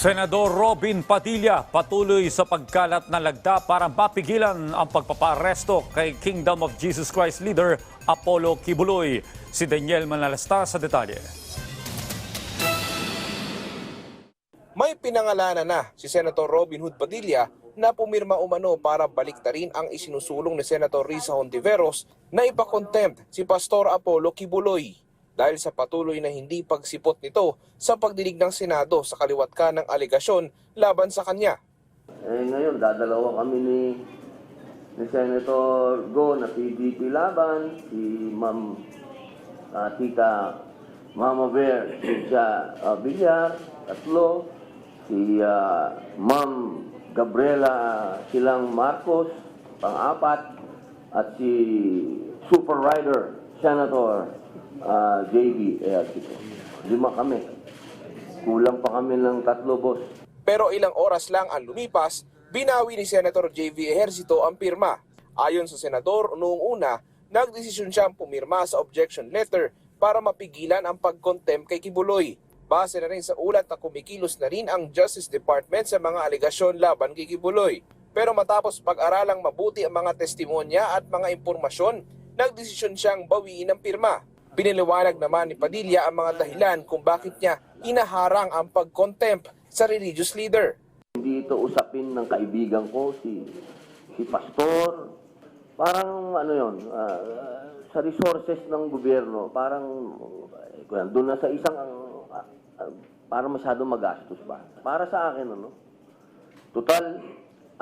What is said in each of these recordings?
Senador Robin Padilla patuloy sa pagkalat ng lagda para mapigilan ang pagpaparesto kay Kingdom of Jesus Christ leader Apollo Kibuloy. Si Daniel Manalasta sa detalye. May pinangalanan na si Senator Robin Hood Padilla na pumirma umano para baliktarin ang isinusulong ni Senator Risa Hontiveros na ipakontempt si Pastor Apollo Kibuloy dahil sa patuloy na hindi pagsipot nito sa pagdinig ng Senado sa kaliwat ka ng aligasyon laban sa kanya. Eh ngayon, dadalawa kami ni, ni Senator Go na PDP laban, si Ma'am ah, Tita Mama Bear, si Tia uh, Villar, tatlo, si ah, Ma'am Gabriela Silang Marcos, pang-apat, at si Super Rider, Senator ah, JB Ejercito. Lima kami. Kulang pa kami ng tatlo, boss. Pero ilang oras lang ang lumipas, binawi ni Senator J.V. Ejercito ang pirma. Ayon sa senador, noong una, nagdesisyon siyang pumirma sa objection letter para mapigilan ang pagkontempt kay Kibuloy. Base na rin sa ulat na kumikilos na rin ang Justice Department sa mga aligasyon laban kay Kibuloy. Pero matapos pag-aralang mabuti ang mga testimonya at mga impormasyon, nagdesisyon siyang bawiin ang pirma. Piniliwanag naman ni Padilla ang mga dahilan kung bakit niya inaharang ang pag-contempt sa religious leader. Hindi ito usapin ng kaibigan ko, si, si Pastor. Parang ano yon sa resources ng gobyerno, parang eh, kung yan, doon na sa isang, uh, uh, parang masyado magastos pa. Para sa akin, ano, total,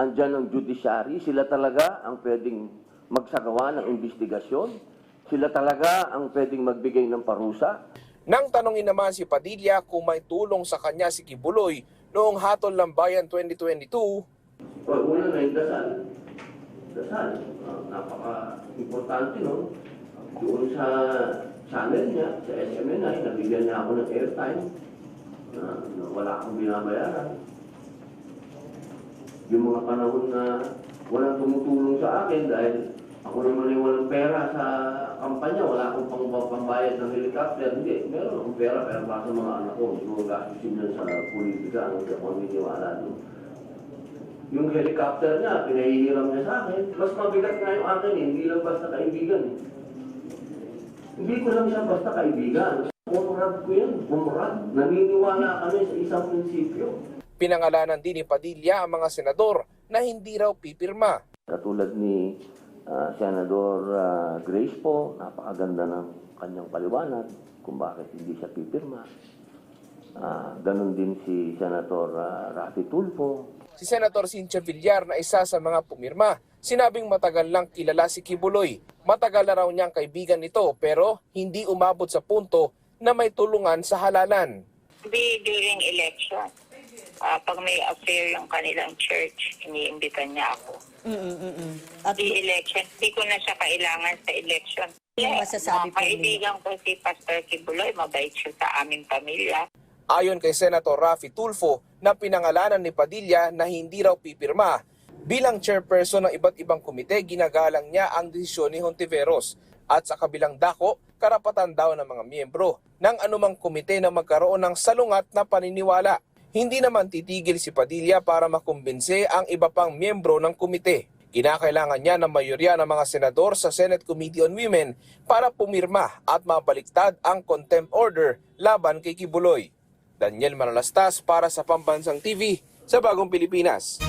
andyan ang judiciary, sila talaga ang pwedeng magsagawa ng investigasyon, sila talaga ang pwedeng magbigay ng parusa, Nang tanongin naman si Padilla kung may tulong sa kanya si Kibuloy noong Hatol ng Bayan 2022, Well, una na yung dasal. Dasal. Ah, napaka-importante, no? Doon sa channel niya, sa SMNI, nabigyan niya ako ng airtime na, na wala akong binabayaran. Yung mga panahon na walang tumutulong sa akin dahil ako naman yung walang pera sa kampanya, wala akong pang pambayad ng helicopter. Hindi, meron akong pera, pero para sa mga anak ko, hindi ko gastusin yan sa politika, hindi ako naniniwala doon. Yung helicopter niya, pinahihiram niya sa akin. Mas mabigat nga yung akin eh, hindi lang basta kaibigan eh. Hindi ko lang siya basta kaibigan. Kumurad ko yan, kumurad. Naniniwala kami sa isang prinsipyo. pinangalanan din ni Padilla ang mga senador na hindi raw pipirma. Katulad ni ah, Senador ah, Grace po, napakaganda ng kanyang paliwanag kung bakit hindi siya pipirma. Ah, ganon din si Senator ah, Rafi Tulfo, Si Senator Cynthia Villar na isa sa mga pumirma, sinabing matagal lang kilala si Kibuloy. Matagal na raw niyang kaibigan nito pero hindi umabot sa punto na may tulungan sa halalan. Di during election, ah, pag may affair yung kanilang church, iniimbitan niya ako. At Di election, di ko na siya kailangan sa election. Ano masasabi Mga po kaibigan ko si Pastor Kibuloy, mabait siya sa aming pamilya. Ayon kay Senator Rafi Tulfo na pinangalanan ni Padilla na hindi raw pipirma, bilang chairperson ng iba't ibang komite, ginagalang niya ang desisyon ni Hontiveros. At sa kabilang dako, karapatan daw ng mga miyembro ng anumang komite na magkaroon ng salungat na paniniwala. Hindi naman titigil si Padilla para makumbinse ang iba pang miyembro ng komite. Kinakailangan niya ng mayorya ng mga senador sa Senate Committee on Women para pumirma at mabaliktad ang contempt order laban kay Kibuloy. Daniel Manalastas para sa Pambansang TV sa Bagong Pilipinas.